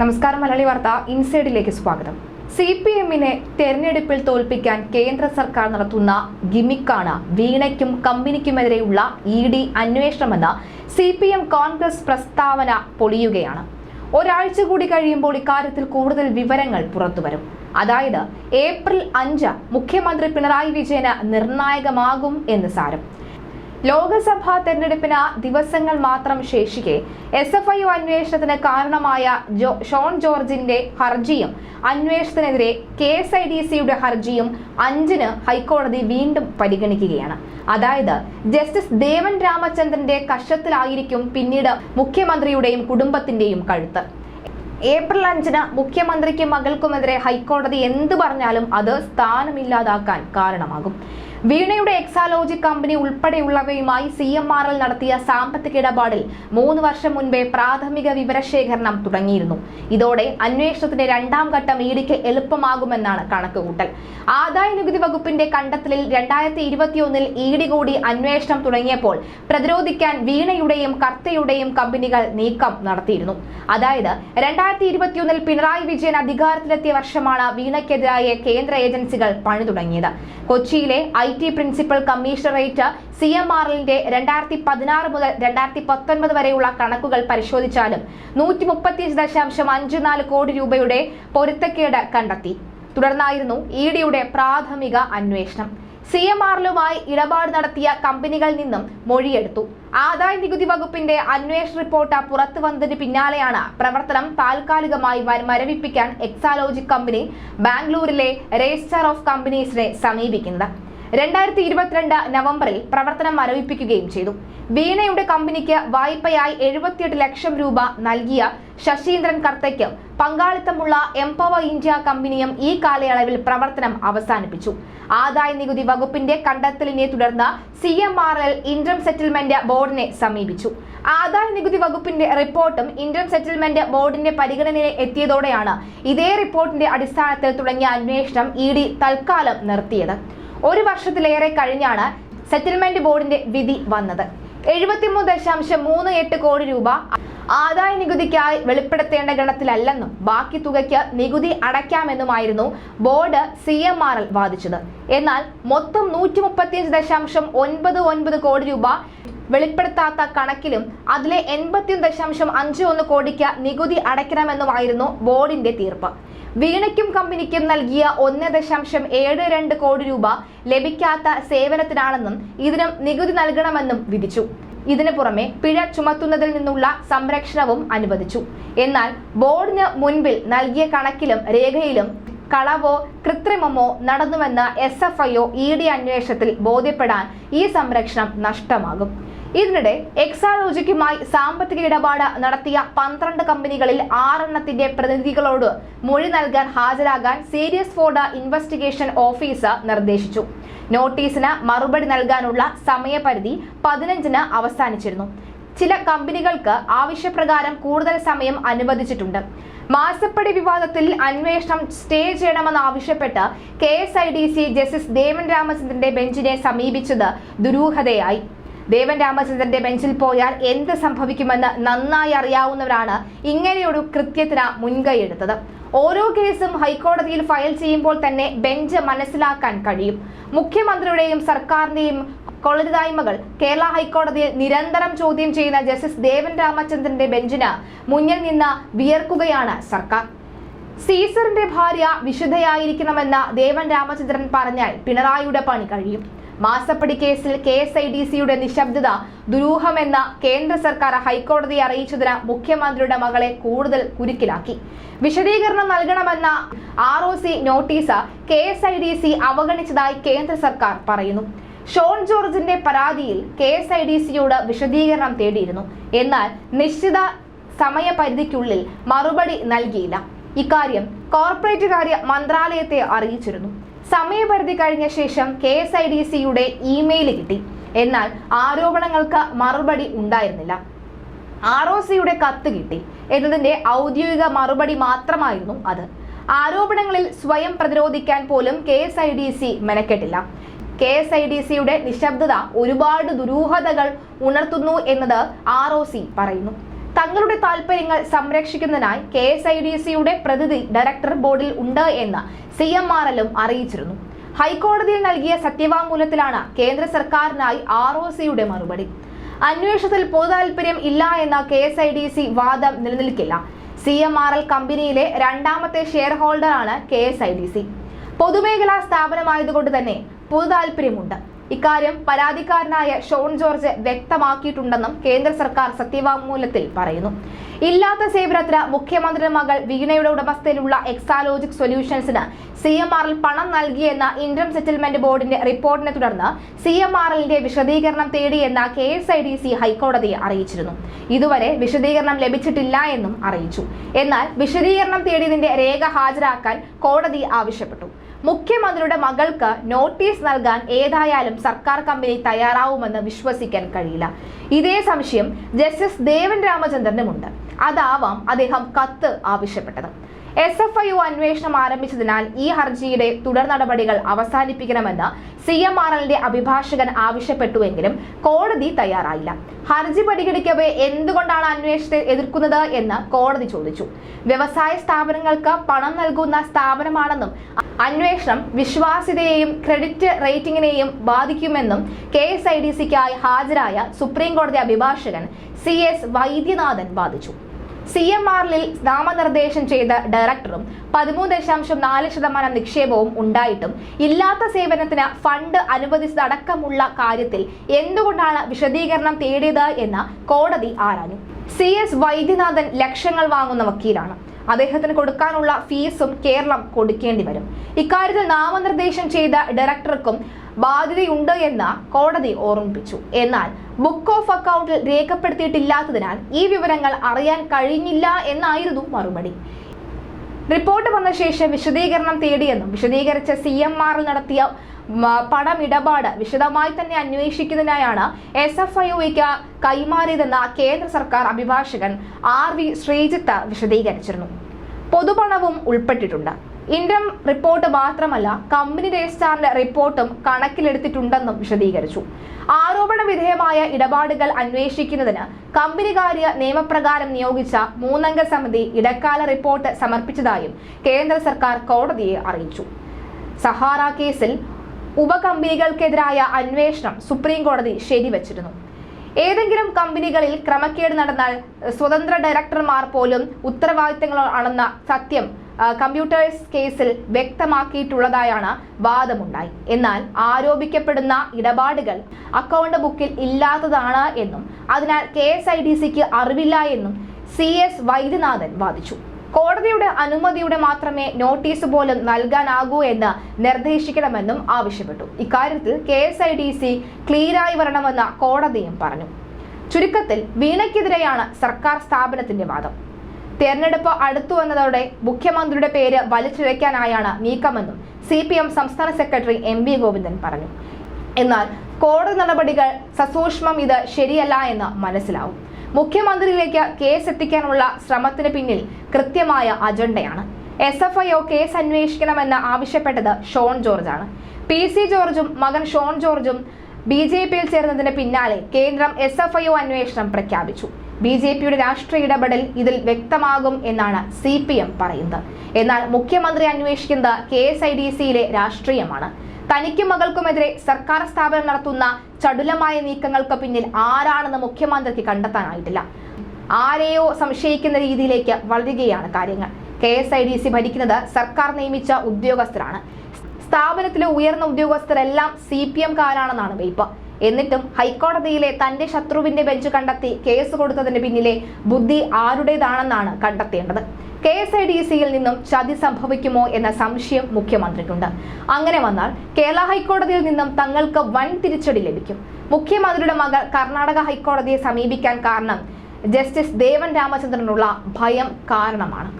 നമസ്കാരം മലയാളി വാർത്ത ഇൻസൈഡിലേക്ക് സ്വാഗതം. സി പി എമ്മിനെ തെരഞ്ഞെടുപ്പിൽ തോൽപ്പിക്കാൻ കേന്ദ്ര സർക്കാർ നടത്തുന്ന ഗിമിക്കാണ് വീണയ്ക്കും കമ്പനിക്കുമെതിരെയുള്ള ഇ ഡി അന്വേഷണമെന്ന് സി പി എം കോൺഗ്രസ് പ്രസ്താവന പൊളിയുകയാണ്. ഒരാഴ്ച കൂടി കഴിയുമ്പോൾ ഇക്കാര്യത്തിൽ കൂടുതൽ വിവരങ്ങൾ പുറത്തുവരും. അതായത് ഏപ്രിൽ അഞ്ച് മുഖ്യമന്ത്രി പിണറായി വിജയന് നിർണായകമാകും എന്ന് സാരം. ലോക്സഭാ തെരഞ്ഞെടുപ്പിന് ദിവസങ്ങൾ മാത്രം ശേഷിക്കെ എസ് എഫ് ഐ അന്വേഷണത്തിന് കാരണമായ ഷോൺ ജോർജിന്റെ ഹർജിയും അന്വേഷണത്തിനെതിരെ കെ എസ് ഐ ഡി സിയുടെ ഹർജിയും അഞ്ചിന് ഹൈക്കോടതി വീണ്ടും പരിഗണിക്കുകയാണ്. അതായത് ജസ്റ്റിസ് ദേവൻ രാമചന്ദ്രന്റെ കഷത്തിലായിരിക്കും പിന്നീട് മുഖ്യമന്ത്രിയുടെയും കുടുംബത്തിന്റെയും കഴുത്ത്. ഏപ്രിൽ അഞ്ചിന് മുഖ്യമന്ത്രിക്കും മകൾക്കുമെതിരെ ഹൈക്കോടതി എന്ത് പറഞ്ഞാലും അത് സ്ഥാനമില്ലാതാക്കാൻ കാരണമാകും. വീണയുടെ എക്സാലോജി കമ്പനി ഉൾപ്പെടെയുള്ളവയുമായി സി എം ആർ എൽ നടത്തിയ സാമ്പത്തിക ഇടപാടിൽ മൂന്ന് വർഷം മുൻപേ പ്രാഥമിക വിവരശേഖരണം തുടങ്ങിയിരുന്നു. ഇതോടെ അന്വേഷണത്തിന്റെ രണ്ടാം ഘട്ടം ഇഡിക്ക് എളുപ്പമാകുമെന്നാണ് കണക്കുകൂട്ടൽ. ആദായ നികുതി വകുപ്പിന്റെ കണ്ടെത്തലിൽ രണ്ടായിരത്തി ഇരുപത്തിയൊന്നിൽ ഇഡി കൂടി അന്വേഷണം തുടങ്ങിയപ്പോൾ പ്രതിരോധിക്കാൻ വീണയുടെയും കർത്തയുടെയും കമ്പനികൾ നീക്കം നടത്തിയിരുന്നു. അതായത് രണ്ടായിരത്തി ഇരുപത്തിയൊന്നിൽ പിണറായി വിജയൻ അധികാരത്തിലെത്തിയ വർഷമാണ് വീണയ്ക്കെതിരായ കേന്ദ്ര ഏജൻസികൾ പണി തുടങ്ങിയത്. കൊച്ചിയിലെ I T principal commissionerate C M R എല്ലിന്റെ രണ്ടായിരത്തി പതിനാറ് മുതൽ രണ്ടായിരത്തി പത്തൊൻപത് വരെയുള്ള കണക്കുകൾ പരിശോധിച്ചാലും നൂറ്റി മുപ്പത്തിയഞ്ച് ദശാംശം അഞ്ച് നാല് കോടി രൂപയുടെ പൊരുത്തക്കേട് കണ്ടെത്തി. തുടർന്നായിരുന്നു ഇ ഡിയുടെ പ്രാഥമിക അന്വേഷണം. സി എം ആറിലുമായി ഇടപാട് നടത്തിയ കമ്പനികളിൽ നിന്നും മൊഴിയെടുത്തു. ആദായ നികുതി വകുപ്പിന്റെ അന്വേഷണ റിപ്പോർട്ട് പുറത്തു വന്നതിന് പിന്നാലെയാണ് പ്രവർത്തനം താൽക്കാലികമായി മരവിപ്പിക്കാൻ എക്സാലോജി കമ്പനി ബാംഗ്ലൂരിലെ രജിസ്റ്റർ ഓഫ് കമ്പനീസിനെ സമീപിക്കുന്നത്. രണ്ടായിരത്തി ഇരുപത്തിരണ്ട് നവംബറിൽ പ്രവർത്തനം മരവിപ്പിക്കുകയും ചെയ്തു. വീണയുടെ കമ്പനിക്ക് വായ്പയായി എഴുപത്തിയെട്ട് ലക്ഷം രൂപ നൽകിയ ശശീന്ദ്രൻ കർത്തയ്ക്ക് പങ്കാളിത്തമുള്ള എംപവർ ഇന്ത്യ കമ്പനിയും ഈ കാലയളവിൽ പ്രവർത്തനം അവസാനിപ്പിച്ചു. ആദായ നികുതി വകുപ്പിന്റെ കണ്ടെത്തലിനെ തുടർന്ന് C M R L interim settlement ബോർഡിനെ സമീപിച്ചു. ആദായ നികുതി വകുപ്പിന്റെ റിപ്പോർട്ടും ഇന്റം സെറ്റിൽമെന്റ് ബോർഡിന്റെ പരിഗണനയിൽ എത്തിയതോടെയാണ് ഇതേ റിപ്പോർട്ടിന്റെ അടിസ്ഥാനത്തിൽ തുടങ്ങിയ അന്വേഷണം ഇ ഡി തൽക്കാലം നിർത്തിയത്. ഒരു വർഷത്തിലേറെ കഴിഞ്ഞാണ് സെറ്റിൽമെന്റ് ബോർഡിന്റെ വിധി വന്നത്. എഴുപത്തിമൂന്ന് ദശാംശം മൂന്ന് എട്ട് കോടി രൂപ ആദായ നികുതിക്കായി വെളിപ്പെടുത്തേണ്ട ഗണത്തിലല്ലെന്നും ബാക്കി തുകയ്ക്ക് നികുതി അടയ്ക്കാമെന്നുമായിരുന്നു board C M R L വാദിച്ചത്. എന്നാൽ മൊത്തം നൂറ്റി മുപ്പത്തിയഞ്ച് ദശാംശം ഒൻപത് ഒൻപത് കോടി രൂപ വെളിപ്പെടുത്താത്ത കണക്കിലും അതിലെ എൺപത്തിയൊന്ന് ദശാംശം അഞ്ച് ഒന്ന് കോടിക്ക് നികുതി അടയ്ക്കണമെന്നുമായിരുന്നു ബോർഡിന്റെ തീർപ്പ്. വീണയ്ക്കും കമ്പനിക്കും നൽകിയ ഒന്ന് ദശാംശം ഏഴ് രണ്ട് കോടി രൂപ ലഭിക്കാത്ത സേവനത്തിനാണെന്നും ഇതിനും നികുതി നൽകണമെന്നും വിധിച്ചു. ഇതിനു പുറമെ പിഴ ചുമത്തുന്നതിൽ നിന്നുള്ള സംരക്ഷണവും അനുവദിച്ചു. എന്നാൽ ബോർഡിന് മുൻപിൽ നൽകിയ കണക്കിലും രേഖയിലും കളവോ കൃത്രിമമോ നടന്നുവെന്ന് S F I O E D അന്വേഷണത്തിൽ ബോധ്യപ്പെടാൻ ഈ സംരക്ഷണം നഷ്ടമാകും. ഇതിനിടെ എക്സാലോജിക്കുമായി സാമ്പത്തിക ഇടപാട് നടത്തിയ പന്ത്രണ്ട് കമ്പനികളിൽ ആറെണ്ണത്തിന്റെ പ്രതിനിധികളോട് മൊഴി നൽകാൻ ഹാജരാകാൻ സീരിയസ് ഫോർഡ് ഇൻവെസ്റ്റിഗേഷൻ ഓഫീസർ നിർദ്ദേശിച്ചു. നോട്ടീസിന് മറുപടി നൽകാനുള്ള സമയപരിധി പതിനഞ്ചിന് അവസാനിച്ചിരുന്നു. ചില കമ്പനികൾക്ക് ആവശ്യപ്രകാരം കൂടുതൽ സമയം അനുവദിച്ചിട്ടുണ്ട്. മാസപ്പടി വിവാദത്തിൽ അന്വേഷണം സ്റ്റേ ചെയ്യണമെന്നാവശ്യപ്പെട്ട് K S I D C justice Devan രാമചന്ദ്രന്റെ ബെഞ്ചിനെ സമീപിച്ചത് ദുരൂഹതയായി. ദേവൻ രാമചന്ദ്രന്റെ ബെഞ്ചിൽ പോയാൽ എന്ത് സംഭവിക്കുമെന്ന് നന്നായി അറിയാവുന്നവരാണ് ഇങ്ങനെയൊരു കൃത്യത്തിന് മുൻകൈയെടുത്തത് ഓരോ കേസും ഹൈക്കോടതിയിൽ ഫയൽ ചെയ്യുമ്പോൾ തന്നെ ബെഞ്ച് മനസ്സിലാക്കാൻ കഴിയും. മുഖ്യമന്ത്രിയുടെയും സർക്കാരിന്റെയും കൊള്ളരുതായ്മകൾ കേരള ഹൈക്കോടതിയിൽ നിരന്തരം ചോദ്യം ചെയ്യുന്ന ജസ്റ്റിസ് ദേവൻ രാമചന്ദ്രന്റെ ബെഞ്ചിന് മുന്നിൽ നിന്ന് വിയർക്കുകയാണ് സർക്കാർ. സീസറിന്റെ ഭാര്യ വിശുദ്ധയായിരിക്കണമെന്ന ദേവൻ രാമചന്ദ്രൻ പറഞ്ഞാൽ പിണറായിയുടെ പണി കഴിയും. മാസപ്പടി കേസിൽ കെ എസ് ഐ ഡി സിയുടെ നിശബ്ദത ദുരൂഹമെന്ന കേന്ദ്ര സർക്കാർ ഹൈക്കോടതിയെ അറിയിച്ചതിന് മുഖ്യമന്ത്രിയുടെ മകളെ കൂടുതൽ കുരുക്കിലാക്കി. വിശദീകരണം നൽകണമെന്ന R O C notice K S I D C അവഗണിച്ചതായി കേന്ദ്ര സർക്കാർ പറയുന്നു. ഷോൺ ജോർജിന്റെ പരാതിയിൽ കെ എസ് ഐ ഡി സിയോട് വിശദീകരണം തേടിയിരുന്നു. എന്നാൽ നിശ്ചിത സമയപരിധിക്കുള്ളിൽ മറുപടി നൽകിയില്ല. ഇക്കാര്യം കോർപ്പറേറ്റ് കാര്യ മന്ത്രാലയത്തെ അറിയിച്ചിരുന്നു. സമയപരിധി കഴിഞ്ഞ ശേഷം കെ എസ് ഐ ഡി സിയുടെ ഇമെയിൽ കിട്ടി. എന്നാൽ ആരോപണങ്ങൾക്ക് മറുപടി ഉണ്ടായിരുന്നില്ല. ആർ ഒ സിയുടെ കത്ത് കിട്ടി. എന്നതിന്റെ ഔദ്യോഗിക മറുപടി മാത്രമായിരുന്നു അത്. ആരോപണങ്ങളിൽ സ്വയം പ്രതിരോധിക്കാൻ പോലും K S I D C മെനക്കെട്ടില്ല. K S I D സിയുടെ നിശബ്ദത ഒരുപാട് ദുരൂഹതകൾ ഉണർത്തുന്നു എന്നത് ആർ ഒ സി പറയുന്നു. തങ്ങളുടെ താൽപര്യങ്ങൾ സംരക്ഷിക്കുന്നതിനായി കെ എസ് ഐ ഡി സിയുടെ പ്രതിനിധി ഡയറക്ടർ ബോർഡിൽ ഉണ്ട് എന്ന് സി എം ആർ എല്ലും അറിയിച്ചിരുന്നു. ഹൈക്കോടതിയിൽ നൽകിയ സത്യവാങ്മൂലത്തിലാണ് കേന്ദ്ര സർക്കാരിനായി ആർ ഒ സിയുടെ മറുപടി. അന്വേഷണത്തിൽ പൊതുതാൽപര്യം ഇല്ല എന്ന K S I D C വാദം നിലനിൽക്കില്ല. സി എം ആർ എൽ കമ്പനിയിലെ രണ്ടാമത്തെ share ഹോൾഡറാണ് K S I D C. പൊതുമേഖലാ സ്ഥാപനമായതുകൊണ്ട് തന്നെ പൊതുതാൽപര്യമുണ്ട്. ഇക്കാര്യം പരാതിക്കാരനായ ഷോൺ ജോർജ് വ്യക്തമാക്കിയിട്ടുണ്ടെന്നും കേന്ദ്ര സർക്കാർ സത്യവാങ്മൂലത്തിൽ പറയുന്നു. ഇല്ലാത്ത സേവനത്തിന് മുഖ്യമന്ത്രിയുടെ മകൾ വീണയുടെ ഉടമസ്ഥയിലുള്ള എക്സാലോജിക് സൊല്യൂഷൻസിന് സി എം ആറിൽ പണം നൽകിയെന്ന ഇന്റർ സെറ്റിൽമെന്റ് ബോർഡിന്റെ റിപ്പോർട്ടിനെ തുടർന്ന് സി എം ആറിന്റെ വിശദീകരണം തേടിയെന്ന K S I D C ഹൈക്കോടതിയെ അറിയിച്ചിരുന്നു. ഇതുവരെ വിശദീകരണം ലഭിച്ചിട്ടില്ല എന്നും അറിയിച്ചു. എന്നാൽ വിശദീകരണം തേടിയതിന്റെ രേഖ ഹാജരാക്കാൻ കോടതി ആവശ്യപ്പെട്ടു. മുഖ്യമന്ത്രിയുടെ മകൾക്ക് നോട്ടീസ് നൽകാൻ ഏതായാലും സർക്കാർ കമ്പനി തയ്യാറാവുമെന്ന് വിശ്വസിക്കാൻ കഴിയില്ല. ഇതേ സംശയം ജസ്റ്റിസ് ദേവൻ രാമചന്ദ്രനുമുണ്ട്. അതാവാം അദ്ദേഹം കത്ത് ആവശ്യപ്പെട്ടത്. എസ് എഫ് ഐ യു അന്വേഷണം ആരംഭിച്ചതിനാൽ ഈ ഹർജിയുടെ തുടർ നടപടികൾ അവസാനിപ്പിക്കണമെന്ന് സി എം ആർ എല്ലിന്റെ അഭിഭാഷകൻ ആവശ്യപ്പെട്ടുവെങ്കിലും കോടതി തയ്യാറായില്ല. ഹർജി പരിഗണിക്കവേ എന്തുകൊണ്ടാണ് അന്വേഷണത്തെ എതിർക്കുന്നത് എന്ന് കോടതി ചോദിച്ചു. വ്യവസായ സ്ഥാപനങ്ങൾക്ക് പണം നൽകുന്ന സ്ഥാപനമാണെന്നും അന്വേഷണം വിശ്വാസ്യതയെയും ക്രെഡിറ്റ് റേറ്റിംഗിനെയും ബാധിക്കുമെന്നും കെ എസ് ഐ ഡി സിക്കായി ഹാജരായ സുപ്രീംകോടതി അഭിഭാഷകൻ സി എസ് വൈദ്യനാഥൻ വാദിച്ചു. സി എം ആറിൽ നാമനിർദ്ദേശം ചെയ്ത ഡയറക്ടറും പതിമൂന്ന് ദശാംശം നാല് ശതമാനം നിക്ഷേപവും ഉണ്ടായിട്ടും ഇല്ലാത്ത സേവനത്തിന് ഫണ്ട് അനുവദിച്ചതടക്കമുള്ള കാര്യത്തിൽ എന്തുകൊണ്ടാണ് വിശദീകരണം തേടിയത് എന്ന് കോടതി ആരാഞ്ഞു. സി എസ് വൈദ്യനാഥൻ ലക്ഷങ്ങൾ വാങ്ങുന്ന വക്കീലാണ്. അദ്ദേഹത്തിന് കൊടുക്കാനുള്ള ഫീസും കേരളം കൊടുക്കേണ്ടി വരും. ഇക്കാര്യത്തിൽ നാമനിർദ്ദേശം ചെയ്ത ഡയറക്ടർക്കും ബാധ്യതയുണ്ട് എന്ന് കോടതി ഓർമ്മിപ്പിച്ചു. എന്നാൽ ബുക്ക് ഓഫ് അക്കൗണ്ടിൽ രേഖപ്പെടുത്തിയിട്ടില്ലാത്തതിനാൽ ഈ വിവരങ്ങൾ അറിയാൻ കഴിഞ്ഞില്ല എന്നായിരുന്നു മറുപടി. റിപ്പോർട്ട് വന്ന ശേഷം വിശദീകരണം തേടിയെന്നും വിശദീകരിച്ച സി എം ആറിൽ നടത്തിയ പണമിടപാട് വിശദമായി തന്നെ അന്വേഷിക്കുന്നതിനായാണ് എസ് എഫ് ഐ ഒയ്ക്ക് കൈമാറിയതെന്ന കേന്ദ്ര സർക്കാർ അഭിഭാഷകൻ ആർ വി ശ്രീജിത്ത് വിശദീകരിച്ചിരുന്നു. പൊതുപണവും ഉൾപ്പെട്ടിട്ടുണ്ട്. ഇന്റം റിപ്പോർട്ട് മാത്രമല്ല കമ്പനി രജിസ്ട്രാറിന്റെ റിപ്പോർട്ടും കണക്കിലെടുത്തിട്ടുണ്ടെന്നും വിശദീകരിച്ചു. ആരോപണ വിധേയമായ ഇടപാടുകൾ അന്വേഷിക്കുന്നതിന് കമ്പനികാര്യ നിയമപ്രകാരം നിയോഗിച്ച മൂന്നംഗ സമിതി ഇടക്കാല റിപ്പോർട്ട് സമർപ്പിച്ചതായും കേന്ദ്ര സർക്കാർ കോടതിയെ അറിയിച്ചു. സഹാറ കേസിൽ ഉപകമ്പനികൾക്കെതിരായ അന്വേഷണം സുപ്രീം കോടതി ശരിവച്ചിരുന്നു. ഏതെങ്കിലും കമ്പനികളിൽ ക്രമക്കേട് നടന്നാൽ സ്വതന്ത്ര ഡയറക്ടർമാർ പോലും ഉത്തരവാദിത്തങ്ങളാണെന്ന സത്യം കമ്പ്യൂട്ടേഴ്സ് കേസിൽ വ്യക്തമാക്കിയിട്ടുള്ളതായാണ് വാദമുണ്ടായി. എന്നാൽ ആരോപിക്കപ്പെടുന്ന ഇടപാടുകൾ അക്കൗണ്ട് ബുക്കിൽ ഇല്ലാത്തതാണ് എന്നും അതിനാൽ കെ എസ് ഐ ഡി സിക്ക് അറിവില്ല എന്നും സി എസ് വൈദ്യനാഥൻ വാദിച്ചു. കോടതിയുടെ അനുമതിയുടെ മാത്രമേ നോട്ടീസ് പോലും നൽകാനാകൂ എന്ന് നിർദ്ദേശിക്കണമെന്നും ആവശ്യപ്പെട്ടു. ഇക്കാര്യത്തിൽ K S I D C ക്ലിയറായി വരണമെന്ന് കോടതിയും പറഞ്ഞു. ചുരുക്കത്തിൽ വീണയ്ക്കെതിരെയാണ് സർക്കാർ സ്ഥാപനത്തിന്റെ വാദം. തെരഞ്ഞെടുപ്പ് അടുത്തു വന്നതോടെ മുഖ്യമന്ത്രിയുടെ പേര് വലിച്ചിഴയ്ക്കാനായാണ് നീക്കമെന്നും സി പി എം സംസ്ഥാന സെക്രട്ടറി എം വി ഗോവിന്ദൻ പറഞ്ഞു. എന്നാൽ കോടതി നടപടികൾ സസൂക്ഷ്മം ഇത് ശരിയല്ല എന്ന് മനസ്സിലാവും. മുഖ്യമന്ത്രിയിലേക്ക് കേസ് എത്തിക്കാനുള്ള ശ്രമത്തിന് പിന്നിൽ കൃത്യമായ അജണ്ടയാണ്. S F I O case അന്വേഷിക്കണമെന്ന് ആവശ്യപ്പെട്ടത് ഷോൺ ജോർജാണ്. പി സി ജോർജും മകൻ ഷോൺ ജോർജും ബി ജെ പിയിൽ ചേർന്നതിന് പിന്നാലെ കേന്ദ്രം എസ് എഫ് ഐ ഒ അന്വേഷണം പ്രഖ്യാപിച്ചു. ബി ജെ പിയുടെ രാഷ്ട്രീയ ഇടപെടൽ ഇതിൽ വ്യക്തമാകും എന്നാണ് സി പി എം പറയുന്നത്. എന്നാൽ മുഖ്യമന്ത്രി അന്വേഷിക്കുന്നത് കെ എസ് ഐ ഡി സിയിലെ രാഷ്ട്രീയമാണ്. തനിക്കും മകൾക്കുമെതിരെ സർക്കാർ സ്ഥാപനം നടത്തുന്ന ചടുലമായ നീക്കങ്ങൾക്ക് പിന്നിൽ ആരാണെന്ന് മുഖ്യമന്ത്രിക്ക് കണ്ടെത്താനായിട്ടില്ല. ആരെയോ സംശയിക്കുന്ന രീതിയിലേക്ക് വളരുകയാണ് കാര്യങ്ങൾ. K S I D C ഭരിക്കുന്നത് സർക്കാർ നിയമിച്ച ഉദ്യോഗസ്ഥരാണ്. സ്ഥാപനത്തിലെ ഉയർന്ന ഉദ്യോഗസ്ഥരെല്ലാം സി പി എംകാരാണെന്നാണ് വെയ്പ്പ്. എന്നിട്ടും ഹൈക്കോടതിയിലെ തന്റെ ശത്രുവിന്റെ ബെഞ്ച് കണ്ടെത്തി കേസ് കൊടുത്തതിന് പിന്നിലെ ബുദ്ധി ആരുടേതാണെന്നാണ് കണ്ടെത്തേണ്ടത്. കെ എസ് ഐ ഡി സിയിൽ നിന്നും ചതി സംഭവിക്കുമോ എന്ന സംശയം മുഖ്യമന്ത്രിക്കുണ്ട്. അങ്ങനെ വന്നാൽ കേരള ഹൈക്കോടതിയിൽ നിന്നും തങ്ങൾക്ക് വൻ തിരിച്ചടി ലഭിക്കും. മുഖ്യമന്ത്രിയുടെ മകൾ കർണാടക ഹൈക്കോടതിയെ സമീപിക്കാൻ കാരണം ജസ്റ്റിസ് ദേവൻ രാമചന്ദ്രനുള്ള ഭയം കാരണമാണ്.